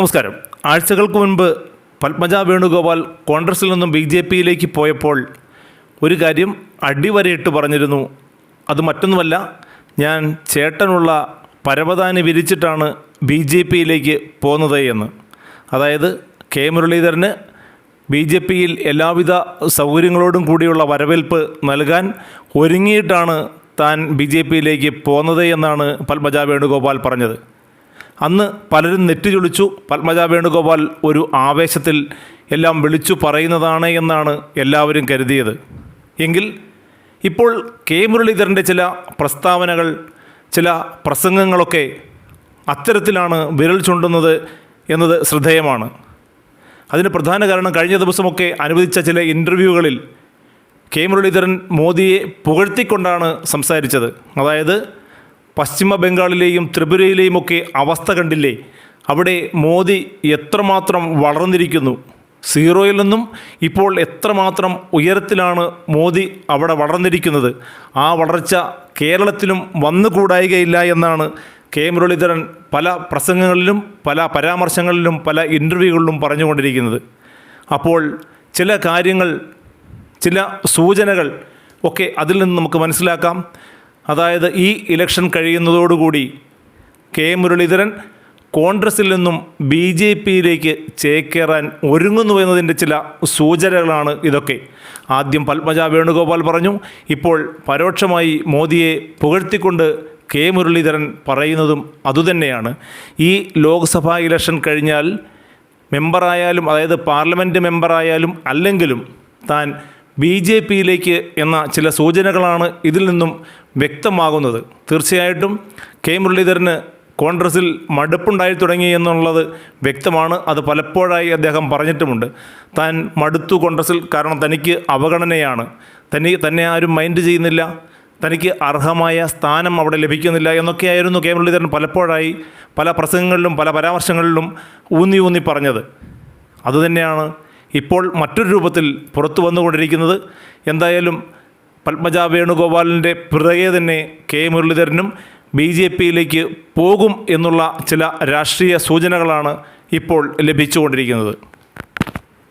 നമസ്കാരം. ആഴ്ചകൾക്ക് മുൻപ് പത്മജ വേണുഗോപാൽ കോൺഗ്രസിൽ നിന്നും ബി ജെ പിയിലേക്ക് പോയപ്പോൾ ഒരു കാര്യം അടിവരയിട്ട് പറഞ്ഞിരുന്നു. അത് മറ്റൊന്നുമല്ല ഞാൻ ചേട്ടനുള്ള പരവതാനി വിരിച്ചിട്ടാണ് ബി ജെ പിയിലേക്ക് പോകുന്നത് എന്ന്. അതായത് കെ മുരളീധരന് ബി ജെ പിയിൽ എല്ലാവിധ സൗകര്യങ്ങളോടും കൂടിയുള്ള വരവേൽപ്പ് നൽകാൻ ഒരുങ്ങിയിട്ടാണ് താൻ ബി ജെ പിയിലേക്ക് പോകുന്നത് എന്നാണ് പത്മജ വേണുഗോപാൽ പറഞ്ഞത്. അന്ന് പലരും നെറ്റിചൊളിച്ചു പത്മജ വേണുഗോപാൽ ഒരു ആവേശത്തിൽ എല്ലാം വിളിച്ചു പറയുന്നതാണ് എന്നാണ് എല്ലാവരും കരുതിയത്. എങ്കിൽ ഇപ്പോൾ കെ മുരളീധരന്റെ ചില പ്രസ്താവനകൾ ചില പ്രസംഗങ്ങളൊക്കെ അത്തരത്തിലാണ് വിരൽ ചൂണ്ടുന്നത് എന്നത് ശ്രദ്ധേയമാണ്. അതിന് പ്രധാന കാരണം കഴിഞ്ഞ ദിവസമൊക്കെ അനുവദിച്ച ചില ഇന്റർവ്യൂകളിൽ കെ മുരളീധരൻ മോദിയെ പുകഴ്ത്തിക്കൊണ്ടാണ് സംസാരിച്ചത്. അതായത് പശ്ചിമ ബംഗാളിലെയും ത്രിപുരയിലെയും ഒക്കെ അവസ്ഥ കണ്ടില്ലേ? അവിടെ മോദി എത്രമാത്രം വളർന്നിരിക്കുന്നു? സീറോയിൽ നിന്നും ഇപ്പോൾ എത്രമാത്രം ഉയരത്തിലാണ് മോദി അവിടെ വളർന്നിരിക്കുന്നത്? ആ വളർച്ച കേരളത്തിലും വന്നുകൂടായികയില്ല എന്നാണ് കെ. മുരളീധരൻ പല പ്രസംഗങ്ങളിലും പല പരാമർശങ്ങളിലും പല ഇന്റർവ്യൂകളിലും പറഞ്ഞുകൊണ്ടിരിക്കുന്നത്. അപ്പോൾ ചില കാര്യങ്ങൾ ചില സൂചനകൾ ഒക്കെ അതിൽ നിന്ന് നമുക്ക് മനസ്സിലാക്കാം. അതായത് ഈ ഇലക്ഷൻ കഴിയുന്നതോടുകൂടി കെ മുരളീധരൻ കോൺഗ്രസിൽ നിന്നും ബി ജെ പിയിലേക്ക് ചേക്കേറാൻ ഒരുങ്ങുന്നു എന്നതിന്റെ ചില സൂചനകളാണ് ഇതൊക്കെ. ആദ്യം പത്മജ വേണുഗോപാൽ പറഞ്ഞു ഇപ്പോൾ പരോക്ഷമായി മോദിയെ പുകഴ്ത്തിക്കൊണ്ട് കെ മുരളീധരൻ പറയുന്നതും അതുതന്നെയാണ്. ഈ ലോക്സഭാ ഇലക്ഷൻ കഴിഞ്ഞാൽ മെമ്പറായാലും അതായത് പാർലമെന്റ് മെമ്പറായാലും അല്ലെങ്കിലും താൻ ബി ജെ പിയിലേക്ക് എന്ന ചില സൂചനകളാണ് ഇതിൽ നിന്നും വ്യക്തമാകുന്നത്. തീർച്ചയായിട്ടും കെ മുരളീധരന് കോൺഗ്രസിൽ മടുപ്പുണ്ടായി തുടങ്ങി എന്നുള്ളത് വ്യക്തമാണ്. അത് പലപ്പോഴായി അദ്ദേഹം പറഞ്ഞിട്ടുമുണ്ട്. താൻ മടുത്തു കോൺഗ്രസിൽ കാരണം തനിക്ക് അവഗണനയാണ്. തനി തന്നെ ആരും മൈൻഡ് ചെയ്യുന്നില്ല. തനിക്ക് അർഹമായ സ്ഥാനം അവിടെ ലഭിക്കുന്നില്ല എന്നൊക്കെയായിരുന്നു കെ മുരളീധരൻ പലപ്പോഴായി പല പ്രസംഗങ്ങളിലും പല പരാമർശങ്ങളിലും ഊന്നി ഊന്നി പറഞ്ഞത്. അതുതന്നെയാണ് ഇപ്പോൾ മറ്റൊരു രൂപത്തിൽ പുറത്തു വന്നുകൊണ്ടിരിക്കുന്നത്. എന്തായാലും പത്മജ വേണുഗോപാലിന്റെ പിറകെ തന്നെ കെ. മുരളീധരനും ബി ജെ പിയിലേക്ക് പോകും എന്നുള്ള ചില രാഷ്ട്രീയ സൂചനകളാണ് ഇപ്പോൾ ലഭിച്ചുകൊണ്ടിരിക്കുന്നത്.